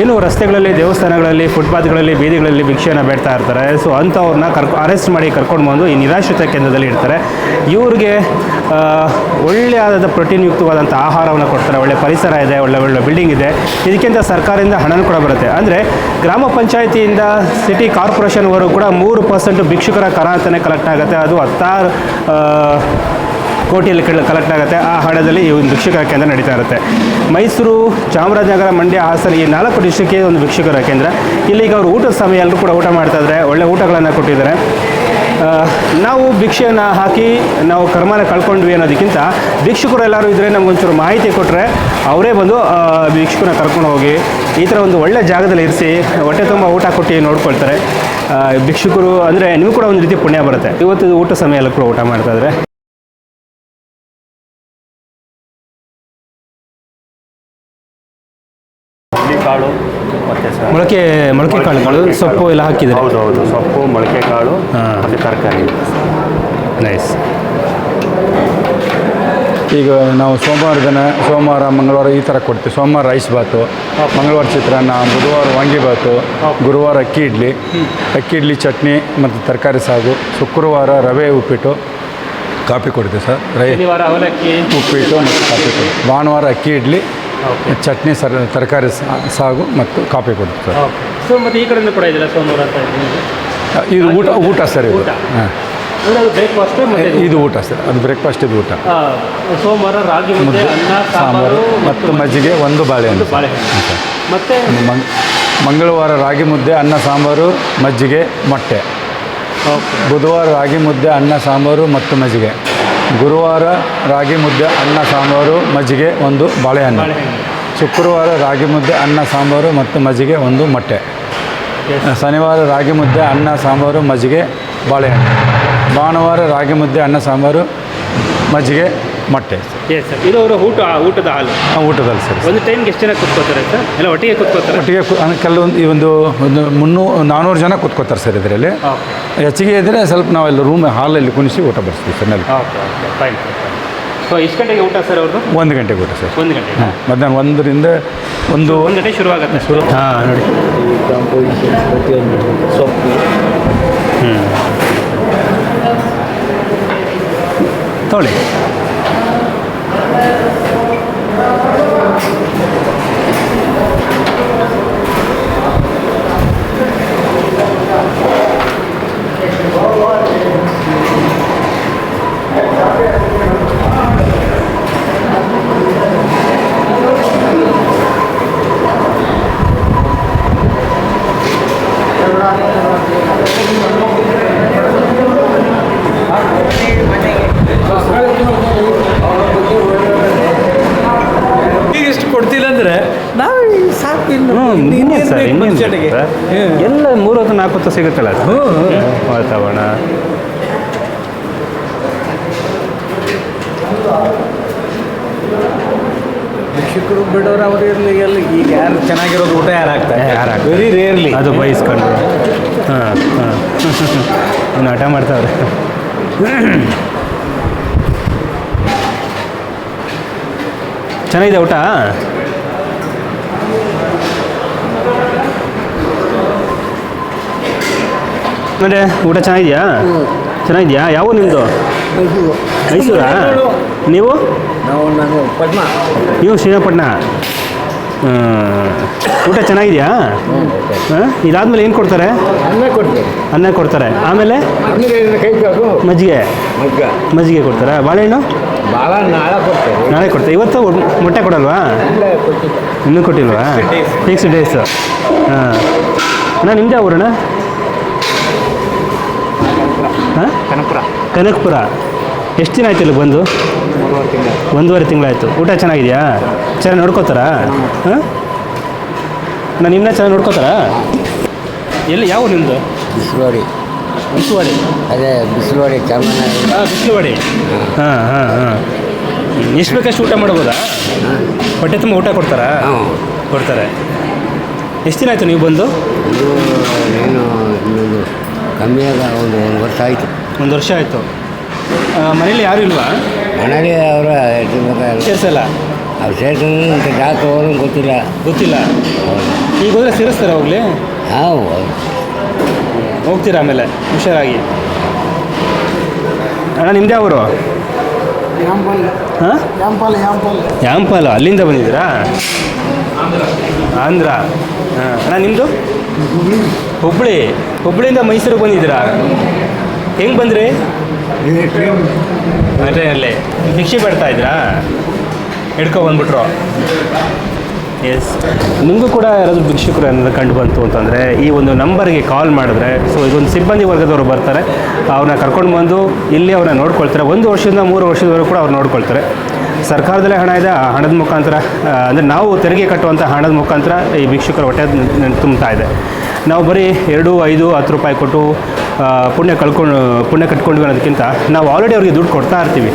ಏನು ರಸ್ತೆಗಳಲ್ಲಿ, ದೇವಸ್ಥಾನಗಳಲ್ಲಿ, ಫುಟ್ಪಾತ್ಗಳಲ್ಲಿ, ಬೀದಿಗಳಲ್ಲಿ ಭಿಕ್ಷೆಯನ್ನು ಬೇಡ್ತಾ ಇರ್ತಾರೆ. ಸೊ ಅಂಥವ್ರನ್ನ ಕರ್ಕೊ, ಅರೆಸ್ಟ್ ಮಾಡಿ ಕರ್ಕೊಂಡು ಬಂದು ಈ ನಿರಾಶ್ರಿತ ಕೇಂದ್ರದಲ್ಲಿ ಇಡ್ತಾರೆ. ಇವ್ರಿಗೆ ಒಳ್ಳೆಯದಾದ ಒಳ್ಳೆಯಾದ ಪ್ರೋಟೀನ್ ಯುಕ್ತವಾದಂಥ ಆಹಾರವನ್ನು ಕೊಡ್ತಾರೆ. ಒಳ್ಳೆ ಪರಿಸರ ಇದೆ, ಒಳ್ಳೆ ಒಳ್ಳೆ ಬಿಲ್ಡಿಂಗ್ ಇದೆ. ಇದಕ್ಕಿಂತ ಸರ್ಕಾರದಿಂದ ಹಣನೂ ಕೂಡ ಬರುತ್ತೆ. ಅಂದರೆ ಗ್ರಾಮ ಪಂಚಾಯಿತಿಯಿಂದ ಸಿಟಿ ಕಾರ್ಪೊರೇಷನ್ವರೆಗೂ ಕೂಡ ಮೂರು ಪರ್ಸೆಂಟ್ ಭಿಕ್ಷುಕರ ಕರಾತನೆ ಕಲೆಕ್ಟ್ ಆಗುತ್ತೆ. ಅದು ಹತ್ತಾರು ಕೋಟಿಯಲ್ಲಿ ಕಲೆಕ್ಟ್ ಆಗುತ್ತೆ. ಆ ಹಣದಲ್ಲಿ ಈ ಒಂದು ಭಿಕ್ಷುಕರ ಕೇಂದ್ರ ನಡೀತಾ ಇರುತ್ತೆ. ಮೈಸೂರು ಚಾಮರಾಜನಗರ ಮಂಡ್ಯ ಹಾಸನ ಈ ನಾಲ್ಕು ಡಿಸ್ಟ್ರಿಕ್ಗೆ ಒಂದು ಭಿಕ್ಷುಕರ ಕೇಂದ್ರ. ಇಲ್ಲಿಗೆ ಅವರು ಊಟದ ಸಮಯ ಎಲ್ಲರೂ ಕೂಡ ಊಟ ಮಾಡ್ತಾ ಇದ್ದಾರೆ ಒಳ್ಳೆ ಊಟಗಳನ್ನು ಕೊಟ್ಟಿದ್ದಾರೆ. ನಾವು ಭಿಕ್ಷೆಯನ್ನು ಹಾಕಿ ನಾವು ಕರ್ಮನ ಕಳ್ಕೊಂಡ್ವಿ ಅನ್ನೋದಕ್ಕಿಂತ ಭಿಕ್ಷುಕರು ಎಲ್ಲರೂ ಇದ್ದರೆ ನಮಗೊಂಚೂರು ಮಾಹಿತಿ ಕೊಟ್ಟರೆ ಅವರೇ ಬಂದು ಭಿಕ್ಷುಕನ ಕರ್ಕೊಂಡು ಹೋಗಿ ಈ ಥರ ಒಂದು ಒಳ್ಳೆ ಜಾಗದಲ್ಲಿ ಇರಿಸಿ ಹೊಟ್ಟೆ ತುಂಬ ಊಟ ಕೊಟ್ಟು ನೋಡ್ಕೊಳ್ತಾರೆ. ಭಿಕ್ಷುಕರು ಅಂದರೆ ನಿಮಗೂ ಕೂಡ ಒಂದು ರೀತಿ ಪುಣ್ಯ ಬರುತ್ತೆ. ಇವತ್ತು ಊಟ ಸಮಯ ಎಲ್ಲ ಕೂಡ ಊಟ ಮಾಡ್ತಾಯಿದ್ರೆ ಕಾಳು ಮತ್ತೆ ಮೊಳಕೆ ಮೊಳಕೆ ಕಾಳುಗಳು ಸೊಪ್ಪು ಎಲ್ಲ ಹಾಕಿದ್ದಾರೆ ಹೌದು ಹೌದು ಸೊಪ್ಪು ಮೊಳಕೆ ಕಾಳು ಹಾ. ಮತ್ತೆ ತರಕಾರಿ. ನೈಸ್. ಈಗ ನಾವು ಸೋಮವಾರ ದಿನ ಸೋಮವಾರ ಮಂಗಳವಾರ ಈ ಥರ ಕೊಡ್ತೀವಿ. ಸೋಮವಾರ ರೈಸ್ ಬಾತು ಮಂಗಳವಾರ ಚಿತ್ರಾನ್ನ ಬುಧವಾರ ವಾಂಗಿಬಾತು ಗುರುವಾರ ಅಕ್ಕಿ ಇಡ್ಲಿ. ಅಕ್ಕಿ ಇಡ್ಲಿ ಚಟ್ನಿ ಮತ್ತು ತರಕಾರಿ ಸಾಗು. ಶುಕ್ರವಾರ ರವೆ ಉಪ್ಪಿಟ್ಟು. ಕಾಫಿ ಕೊಡ್ತೀವಿ ಸರ್. ರೈ ಶನಿವಾರ ಅವಲಕ್ಕಿ. ಉಪ್ಪಿಟ್ಟು ಮತ್ತು ಕಾಫಿ ಕೊಡ್ತೀವಿ ಭಾನುವಾರ ಅಕ್ಕಿ ಇಡ್ಲಿ. ಚಟ್ನಿ ಸರ್ ತರಕಾರಿ ಸಾಗು ಮತ್ತು ಕಾಫಿ ಕೊಡ್ತಾರೆ. ಸೊ ಮತ್ತೆ ಈ ಕಡೆಯಿಂದ ಕೂಡ ಇದೆಯಲ್ಲ ಸೋಮವಾರ ಅಂತ ಇದು ಊಟ ಊಟ ಸರ್ ಇದು. ಹಾಂ. ಬ್ರೇಕ್ಫಾಸ್ಟ್ ಇದು. ಊಟ ಸರ್ ಅದು ಬ್ರೇಕ್ಫಾಸ್ಟ್ ಇದು ಊಟ. ಸೋಮವಾರ ರಾಗಿ ಮುದ್ದೆ ಸಾಂಬಾರು ಮತ್ತು ಮಜ್ಜಿಗೆ. ಒಂದು ಬಾಳೆಹಣ್ಣು. ಬಾಳೆಹಣ್ಣು ಸರ್. ಮತ್ತೆ? ಮಂಗಳವಾರ ರಾಗಿ ಮುದ್ದೆ ಅನ್ನ ಸಾಂಬಾರು ಮಜ್ಜಿಗೆ ಮೊಟ್ಟೆ. ಬುಧವಾರ ರಾಗಿ ಮುದ್ದೆ ಅನ್ನ ಸಾಂಬಾರು ಮತ್ತು ಮಜ್ಜಿಗೆ. ಗುರುವಾರ ರಾಗಿ ಮುದ್ದೆ ಅನ್ನ ಸಾಂಬಾರು ಮಜ್ಜಿಗೆ ಒಂದು ಬಾಳೆಹಣ್ಣು. ಶುಕ್ರವಾರ ರಾಗಿ ಮುದ್ದೆ ಅನ್ನ ಸಾಂಬಾರು ಮತ್ತು ಮಜ್ಜಿಗೆ ಒಂದು ಮೊಟ್ಟೆ. ಶನಿವಾರ ರಾಗಿ ಮುದ್ದೆ ಅನ್ನ ಸಾಂಬಾರು ಮಜ್ಜಿಗೆ ಬಾಳೆಹಣ್ಣು. ಭಾನುವಾರ ರಾಗಿ ಮುದ್ದೆ ಅನ್ನ ಸಾಂಬಾರು ಮಜ್ಜಿಗೆ ಮೊಟ್ಟೆ. ಎಸ್ ಸರ್ ಇದು ಅವರು ಊಟ ಊಟದ ಹಾಲು. ಆ, ಊಟದಲ್ಲಿ ಸರ್ ಒಂದು ಟೈಮ್ಗೆ ಎಷ್ಟು ಜನ ಕುತ್ಕೋತಾರೆ ಸರ್ ಎಲ್ಲ ಒಟ್ಟಿಗೆ ಕುತ್ಕೋತಾರೆ? ಒಟ್ಟಿಗೆ ಕು- ಅಂದ್ರೆ ಕೆಲವೊಂದು ಈ ಒಂದು ಒಂದು ಮುನ್ನೂ ನಾನ್ನೂರು ಜನ ಕೂತ್ಕೋತಾರೆ ಸರ್ ಇದರಲ್ಲಿ. ಹೆಚ್ಚಿಗೆ ಇದ್ದರೆ ಸ್ವಲ್ಪ ನಾವೆಲ್ಲ ರೂಮ್ ಹಾಲಲ್ಲಿ ಕುಣಿಸಿ ಊಟ ಬರ್ತೀವಿ ಸರ್ನಲ್ಲಿ ಓಕೆ ಓಕೆ ಫೈನ್ ಸೊ ಎಷ್ಟು ಗಂಟೆಗೆ ಊಟ ಸರ್ ಅವ್ರದ್ದು ಒಂದು ಗಂಟೆಗೆ ಊಟ ಸರ್. ಒಂದು ಗಂಟೆ ಹಾಂ ಮಧ್ಯಾಹ್ನ ಒಂದರಿಂದ ಒಂದು ಒಂದು ಗಂಟೆ ಶುರು ಆಗುತ್ತೆ ಶುರು ಹಾಂ ನೋಡಿ. ಸೊಪ್ಪು ಹ್ಞೂ ತೊಗೊಳ್ಳಿ. ಈಗ ಎಲ್ಲ ಮೂರು ಹೊತ್ತು ನಾಲ್ಕು ಹೊತ್ತು ಸಿಗುತ್ತಲ್ಲ ಸರ್. ವಾತಾವರಣ. ಶಿಕ್ಷಕರು ಬಿಡೋರು ಅವ್ರು ಇರಲಿ ಎಲ್ಲಿ? ಈಗ ಯಾರು ಚೆನ್ನಾಗಿರೋದು ಊಟ ಯಾರು ಆಗ್ತಾರೆ ಯಾರು? ವೆರಿ ರೇರ್ಲಿ ಅದು ಬಯಸ್ಕೊಂಡು ಹಾಂ ಹಾಂ. ಹಠ ಮಾಡ್ತಾವ್ರೆ. ಚೆನ್ನಾಗಿದೆ ಊಟ? ಅಂದರೆ ಊಟ ಚೆನ್ನಾಗಿದೆಯಾ? ಚೆನ್ನಾಗಿದೆಯಾ? ಯಾವ ನಿಮ್ಮದು ಮೈಸೂರಾ. ನೀವು? ನಾನು ನೀವು ಶ್ರೀರಂಗಪಟ್ಟಣ ಊಟ ಚೆನ್ನಾಗಿದೆಯಾ? ಹಾಂ? ಇದಾದ್ಮೇಲೆ ಏನು ಕೊಡ್ತಾರೆ? ಅನ್ನ ಕೊಡ್ತಾರೆ. ಆಮೇಲೆ? ಮಜ್ಜಿಗೆ ಮಜ್ಜಿಗೆ. ಕೊಡ್ತಾರೆ? ಬಾಳೆಹಣ್ಣು? ನಾಳೆ ಕೊಡ್ತಾರೆ ಇವತ್ತು ಮೊಟ್ಟೆ ಕೊಡಲ್ವಾ? ಇನ್ನೂ ಕೊಟ್ಟಿಲ್ವಾ. ಫಿಕ್ಸ್ ಡೇಸು ಹಾಂ. ಅಣ್ಣ ನಿಮ್ದು ಊರಣ್ಣ ಹಾಂ ಕನಪುರ ಕನಕಪುರ. ಎಷ್ಟು ದಿನ ಆಯ್ತು ಇಲ್ಲಿ ಬಂದು? ಮೂರುವರೆ ತಿಂಗಳು ಒಂದೂವರೆ ತಿಂಗಳಾಯಿತು ಊಟ ಚೆನ್ನಾಗಿದೆಯಾ? ಚೆನ್ನಾಗಿ ನೋಡ್ಕೋತಾರಾ? ಹಾಂ? ನಾನು ನಿಮ್ಮನ್ನ ಚೆನ್ನಾಗಿ ನೋಡ್ಕೋತಾರಾ? ಎಲ್ಲಿ ಯಾವ ನಿಮ್ಮದು ಬಿಸಿಲುವಾಡಿ. ಬಿಸುವಾಡಿ ಅದೇ ಬಿಸಿಲುವಾಡಿ ಚಾಮರಾಜ. ಹಾಂ ಬಿಸಿಲುವಾಡಿ. ಹಾಂ ಹಾಂ ಹಾಂ. ಎಷ್ಟು ಬೇಕಷ್ಟು ಊಟ ಮಾಡ್ಬೋದಾ? ಹೊಟ್ಟೆ ತುಂಬ ಊಟ ಕೊಡ್ತಾರಾ? ಹ್ಞೂ. ಕೊಡ್ತಾರೆ. ಎಷ್ಟು ದಿನ ಆಯಿತು ನೀವು ಬಂದು? ಇದು ಏನು ಇನ್ನೊಂದು ಕಮ್ಮಿ ಆದ ಒಂದು ಒಂದು ವರ್ಷ ಆಯಿತು. ಒಂದು ವರ್ಷ ಆಯಿತು. ಮನೇಲಿ ಯಾರು ಇಲ್ವಾ? ಮನೇಲಿ ಅವರ ಸೇರಿಸಲ್ಲ? ಅವ್ರು ಸೇರಿಸಿದ್ರೆ ಜಾಸ್ತಿ ಹೋದ್ರೆ ಗೊತ್ತಿಲ್ಲ. ಗೊತ್ತಿಲ್ಲ. ಈಗ ಹೋದ್ರೆ ಸೇರಿಸ್ತಾರೆ ಹೋಗ್ಲಿ? ಹಾಂ ಹೋಗ್ತೀರಾ ಆಮೇಲೆ? ಹುಷಾರಾಗಿ. ಅಣ್ಣ ನಿಮ್ದು ಯಾವರು ಹಾಂ? ಯಾಂಪಾಲ ಅಲ್ಲಿಂದ ಬಂದಿದ್ದೀರಾ? ಆಂಧ್ರ. ಹಾಂ. ಅಣ್ಣ ನಿಮ್ಮದು ಹುಬ್ಬಳ್ಳಿ ಹುಬ್ಬಳ್ಳಿಯಿಂದ ಮೈಸೂರಿಗೆ ಬಂದಿದ್ದೀರಾ? ಹೆಂಗೆ ಬಂದ್ರಿ? ಅಲ್ಲೇ ಭಿಕ್ಷೆ ಬರ್ತಾ ಇದ್ರಾ? ಹಿಡ್ಕೊ ಬಂದ್ಬಿಟ್ರು. ಎಸ್ ನಿಮಗೂ ಕೂಡ ಯಾರಾದರೂ ಭಿಕ್ಷುಕರು ಏನಾದರೂ ಕಂಡು ಬಂತು ಅಂತಂದರೆ ಈ ಒಂದು ನಂಬರ್ಗೆ ಕಾಲ್ ಮಾಡಿದ್ರೆ ಸೊ ಇದೊಂದು ಸಿಬ್ಬಂದಿ ವರ್ಗದವರು ಬರ್ತಾರೆ. ಅವ್ರನ್ನ ಕರ್ಕೊಂಡು ಬಂದು ಇಲ್ಲಿ ಅವ್ರನ್ನ ನೋಡ್ಕೊಳ್ತಾರೆ. ಒಂದು ವರ್ಷದಿಂದ ಮೂರು ವರ್ಷದವರೆಗೂ ಕೂಡ ಅವ್ರು ನೋಡ್ಕೊಳ್ತಾರೆ. ಸರ್ಕಾರದಲ್ಲೇ ಹಣ ಇದೆ ಆ ಹಣದ ಮುಖಾಂತರ ಅಂದರೆ ನಾವು ತೆರಿಗೆ ಕಟ್ಟುವಂಥ ಹಣದ ಮುಖಾಂತರ ಈ ಭಿಕ್ಷುಕರ ಹೊಟ್ಟೆ ತುಂಬ್ತಾ ಇದೆ. ನಾವು ಬರೀ ಎರಡು ಐದು ಹತ್ತು ರೂಪಾಯಿ ಕೊಟ್ಟು ಪುಣ್ಯ ಕಳ್ಕೊಂಡು, ಪುಣ್ಯ ಕಟ್ಕೊಂಡ್ವಿ ಅನ್ನೋದಕ್ಕಿಂತ ನಾವು ಆಲ್ರೆಡಿ ಅವ್ರಿಗೆ ದುಡ್ಡು ಕೊಡ್ತಾ ಇರ್ತೀವಿ.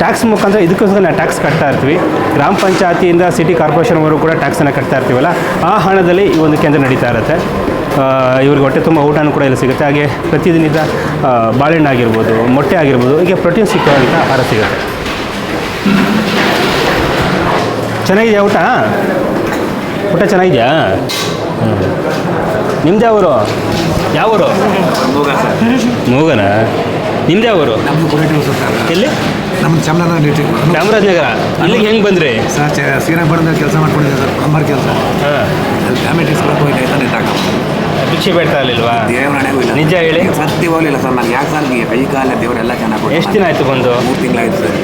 ಟ್ಯಾಕ್ಸ್ ಮುಖಾಂತರ ಇದಕ್ಕೋಸ್ಕರ ನಾವು ಟ್ಯಾಕ್ಸ್ ಕಟ್ತಾ ಇರ್ತೀವಿ. ಗ್ರಾಮ ಪಂಚಾಯತಿಯಿಂದ ಸಿಟಿ ಕಾರ್ಪೊರೇಷನ್ವರೆಗೂ ಕೂಡ ಟ್ಯಾಕ್ಸನ್ನು ಕಟ್ತಾ ಇರ್ತೀವಲ್ಲ, ಆ ಹಣದಲ್ಲಿ ಈ ಒಂದು ಕೇಂದ್ರ ನಡೀತಾ ಇರುತ್ತೆ. ಇವ್ರಿಗೆ ಹೊಟ್ಟೆ ತುಂಬ ಊಟನೂ ಕೂಡ ಇಲ್ಲಿ ಸಿಗುತ್ತೆ. ಹಾಗೆ ಪ್ರತಿದಿನದ ಬಾಳೆಹಣ್ಣು ಆಗಿರ್ಬೋದು, ಮೊಟ್ಟೆ ಆಗಿರ್ಬೋದು, ಹೀಗೆ ಪ್ರೋಟೀನ್ ಸಿಕ್ಕುವಂಥ ಆಹಾರ ಸಿಗುತ್ತೆ. ಚೆನ್ನಾಗಿದೆಯಾ ಊಟ? ಊಟ ಚೆನ್ನಾಗಿದೆಯಾ? ನಿಮ್ದು ಯಾವರು? ಯಾವ ಊರು ಮೂಗನ? ನಿಮ್ದು ಊರು? ನಮ್ಮದು ಎಲ್ಲಿ? ನಮ್ಮ ಚಾಮರಾಜನಗರ. ಡಿಸ್ಟಿಕ್ ಚಾಮರಾಜನಗರ ಅಲ್ಲಿಗೆ ಹೆಂಗೆ ಬಂದ್ರಿ? ಸರ್ ಶ್ರೀರಂಗಪಟ್ಟಣದಲ್ಲಿ ಕೆಲಸ ಮಾಡ್ಕೊಂಡಿದ್ದೆ ಸರ್ ಪ್ಲಂಬರ್ ಕೆಲಸ ಫ್ಯಾಮಿಲಿ ಇಸ್ಕೊಳಕ್ಕೆ ಹೋಗಿ ಆಯ್ತಾ ನೆಟ್ಟಾಕ ಭಿಕ್ಷೆ ಬೇಡ್ತಾ ಇರಲಿಲ್ವಾ? ನಿಜ ಹೇಳಿ. ಸತ್ಯ ಹೋಗಲಿಲ್ಲ ಸರ್ ನಾನು ಯಾಕೆ ಸರ್ ಕೈ ಕಾಲ ದೇವರೆಲ್ಲ ಚೆನ್ನಾಗಿ ಎಷ್ಟು ದಿನ ಆಯಿತು ಬಂದು? ಮೂರು ತಿಂಗಳಾಯ್ತು ಸರ್.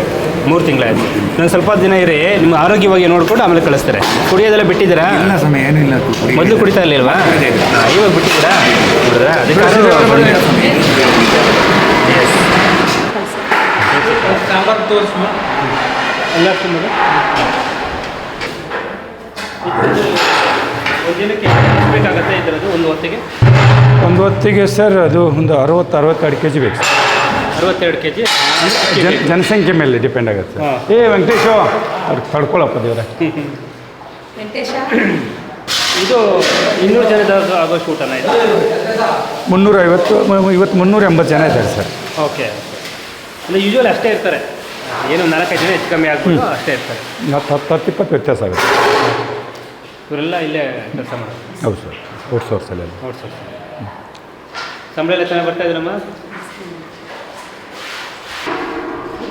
ಮೂರು ತಿಂಗಳಾಯ್ತು. ನಾನು ಸ್ವಲ್ಪ ದಿನ ಇರಿ ನಿಮ್ಮ ಆರೋಗ್ಯವಾಗಿ ನೋಡಿಕೊಂಡು ಆಮೇಲೆ ಕಳಿಸ್ತಾರೆ. ಕುಡಿಯೋದೆಲ್ಲ ಬಿಟ್ಟಿದ್ದೀರಾ? ಇಲ್ಲ ಸಮಯ ಏನಿಲ್ಲ ಇಲ್ಲ. ಮೊದಲು ಕುಡಿತಾ ಇರಲಿಲ್ವಾ. ಇವಾಗ ಬಿಟ್ಟಿದ್ದೀರಾ? ಬೇಕಾಗತ್ತೆ ಇದರದ್ದು ಒಂದು ಹೊತ್ತಿಗೆ ಒಂದು ಹೊತ್ತಿಗೆ ಸರ್ ಅದು ಒಂದು ಅರವತ್ತು ಅರವತ್ತೆರಡು ಕೆ ಜಿ ಬೇಕು. ಅರವತ್ತೆರಡು ಕೆ ಜಿ ಜನ ಜನಸಂಖ್ಯೆ ಮೇಲೆ ಡಿಪೆಂಡ್ ಆಗುತ್ತೆ. ಹಾಂ. ಏ ವೆಂಕಟೇಶು ಅವ್ರು ತಡ್ಕೊಳಪ್ಪ ದೇವ್ರೆ. ವೆಂಕಟೇಶ? ಇದು ಇನ್ನೂರು ಜನದ ಆಗೋಷ್ಟು ಊಟನ ಇದು? ಮುನ್ನೂರ ಐವತ್ತು ಇವತ್ತು ಮುನ್ನೂರ ಎಂಬತ್ತು ಜನ ಇದ್ದಾರೆ ಸರ್. ಓಕೆ ಅಂದರೆ ಯೂಶ್ವಲ್ ಅಷ್ಟೇ ಇರ್ತಾರೆ. ಏನು ನಾಲ್ಕೈದು ಜನ ಹೆಚ್ಚು ಕಮ್ಮಿ ಆಗ್ಬೋದು ಅಷ್ಟೇ ಇರ್ತಾರೆ. ಹತ್ತು ಹತ್ತು ಹತ್ತು ಇಪ್ಪತ್ತು ವ್ಯತ್ಯಾಸ ಆಗುತ್ತೆ. ಇವರೆಲ್ಲ ಇಲ್ಲೇ ಕೆಲಸ ಮಾಡೋದು. ಹೌದು ಸರ್. ಸ್ಪೋರ್ಟ್ಸ್ ವರ್ಸಲ್ಲೆಲ್ಲ ನೋಡ್ಸೋದು ಸಂಬಳ ಎಲ್ಲ ಚೆನ್ನಾಗಿ ಬರ್ತಾ ಇದ್ರಮ್ಮ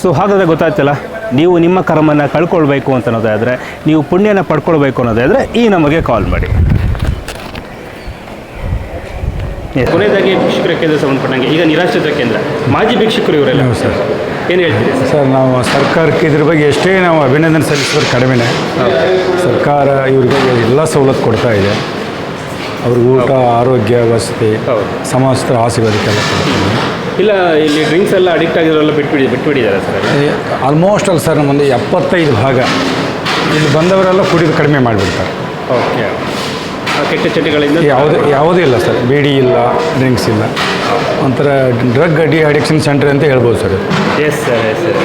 ಸೊ ಹಾಗಾದರೆ ಗೊತ್ತಾಯ್ತಲ್ಲ ನೀವು ನಿಮ್ಮ ಕರ್ಮನ ಕಳ್ಕೊಳ್ಬೇಕು ಅಂತ ಅನ್ನೋದಾದರೆ ನೀವು ಪುಣ್ಯನ ಪಡ್ಕೊಳ್ಬೇಕು ಅನ್ನೋದಾದರೆ ಈ ನಮಗೆ ಕಾಲ್ ಮಾಡಿ. ಕೊನೆಯದಾಗಿ ಭಿಕ್ಷುಕರ ಕೇಂದ್ರ ಸಂಬಂಧಪಟ್ಟಂಗೆ ಈಗ ನಿರಾಶ್ರಿತ ಕೇಂದ್ರ ಮಾಜಿ ಭಿಕ್ಷುಕರು ಇವರೆಲ್ಲ ಸರ್. ಏನು ಹೇಳ್ತೀರಿ? ಸರ್ ನಾವು ಸರ್ಕಾರಕ್ಕೆ ಇದ್ರ ಬಗ್ಗೆ ಎಷ್ಟೇ ನಾವು ಅಭಿನಂದನೆ ಸಲ್ಲಿಸೋದು ಕಡಿಮೆನೇ. ಸರ್ಕಾರ ಇವ್ರಿಗೆ ಎಲ್ಲ ಸವಲತ್ತು ಕೊಡ್ತಾ ಇದೆ. ಅವ್ರಿಗೆ ಊಟ ಆರೋಗ್ಯ ವಸತಿ ಸಮಸ್ತ್ರ ಸಮಸ್ತ ಆಶೀರ್ವಾದಕ್ಕೆಲ್ಲ ಇಲ್ಲ ಇಲ್ಲಿ ಡ್ರಿಂಕ್ಸ್ ಎಲ್ಲ ಅಡಿಕ್ಟ್ ಆಗಿರೋಲ್ಲ ಬಿಟ್ಬಿಡಿ ಬಿಟ್ಬಿಟ್ಟಿದ್ದಾರೆ ಸರ್. ಆಲ್ಮೋಸ್ಟ್ ಅಲ್ಲಿ ಸರ್ ನಮ್ಮಲ್ಲಿ ಎಪ್ಪತ್ತೈದು ಭಾಗ. ಇಲ್ಲಿ ಬಂದವರೆಲ್ಲ ಕುಡಿದು ಕಡಿಮೆ ಮಾಡಿಬಿಡ್ತಾರೆ. ಓಕೆ ಆ ಕೆಟ್ಟ ಚಟಗಳಿಂದ ಯಾವುದೇ ಯಾವುದೂ ಇಲ್ಲ ಸರ್ ಬೇಡಿ ಇಲ್ಲ ಡ್ರಿಂಕ್ಸ್ ಇಲ್ಲ. ಒಂಥರ ಡ್ರಗ್ ಅಡಿ ಅಡಿಕ್ಷನ್ ಸೆಂಟರ್ ಅಂತ ಹೇಳ್ಬೋದು sir. Yes sir yes sir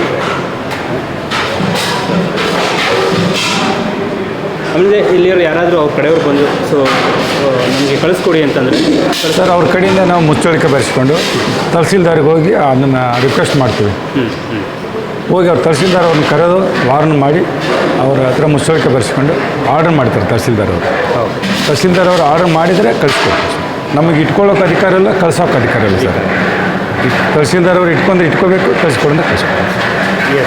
ಆಮೇಲೆ ಇಲ್ಲಿಯವ್ರು ಯಾರಾದರೂ ಅವ್ರ ಕಡೆಯವ್ರು ಬಂದು ಸೊ ನಮಗೆ ಕಳಿಸ್ಕೊಡಿ ಅಂತಂದರೆ. ಸರ್ ಅವ್ರ ಕಡೆಯಿಂದ ನಾವು ಮುಚ್ಚಳಿಕೆ ಬರೆಸ್ಕೊಂಡು ತಹಸೀಲ್ದಾರ್ಗೆ ಹೋಗಿ ಅದನ್ನು ರಿಕ್ವೆಸ್ಟ್ ಮಾಡ್ತೀವಿ. ಹೋಗಿ ಅವ್ರು ತಹಸೀಲ್ದಾರ್ ಅವ್ರನ್ನ ಕರೆದು ವಾರ್ನ್ ಮಾಡಿ ಅವ್ರ ಹತ್ರ ಮುಚ್ಚಳಿಕೆ ಬರೆಸ್ಕೊಂಡು ಆರ್ಡರ್ ಮಾಡ್ತಾರೆ ತಹಸೀಲ್ದಾರ್ ಅವರು. ತಹಸೀಲ್ದಾರ್ ಅವರು ಆರ್ಡರ್ ಮಾಡಿದರೆ ಕಳಿಸ್ಕೊಡ್ತೀವಿ ಸರ್. ನಮಗೆ ಇಟ್ಕೊಳ್ಳೋಕೆ ಅಧಿಕಾರ ಇಲ್ಲ ಕಳ್ಸೋಕೆ ಅಧಿಕಾರ ಇಲ್ಲ ಸರ್. ತಹಸೀಲ್ದಾರ್ ಅವ್ರು ಇಟ್ಕೊಂಡ್ರೆ ಇಟ್ಕೋಬೇಕು ಕಳಿಸ್ಕೊಡೋದು ಕಳಿಸ್ಕೊಡ್ತೀವಿ.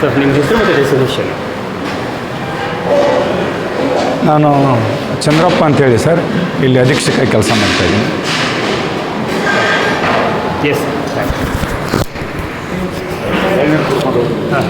ಸರ್ ನಿಮ್ಮ ಹೆಸರು ಮತ್ತು ಡೆಸಿಗ್ನೇಷನ್ ನಾನು ಚಂದ್ರಪ್ಪ ಅಂತೇಳಿ ಸರ್. ಇಲ್ಲಿ ಅಧೀಕ್ಷಕ ಕೆಲಸ ಮಾಡ್ತಾಯಿದ್ದೀನಿ ಎಸ್ ಹಾಂ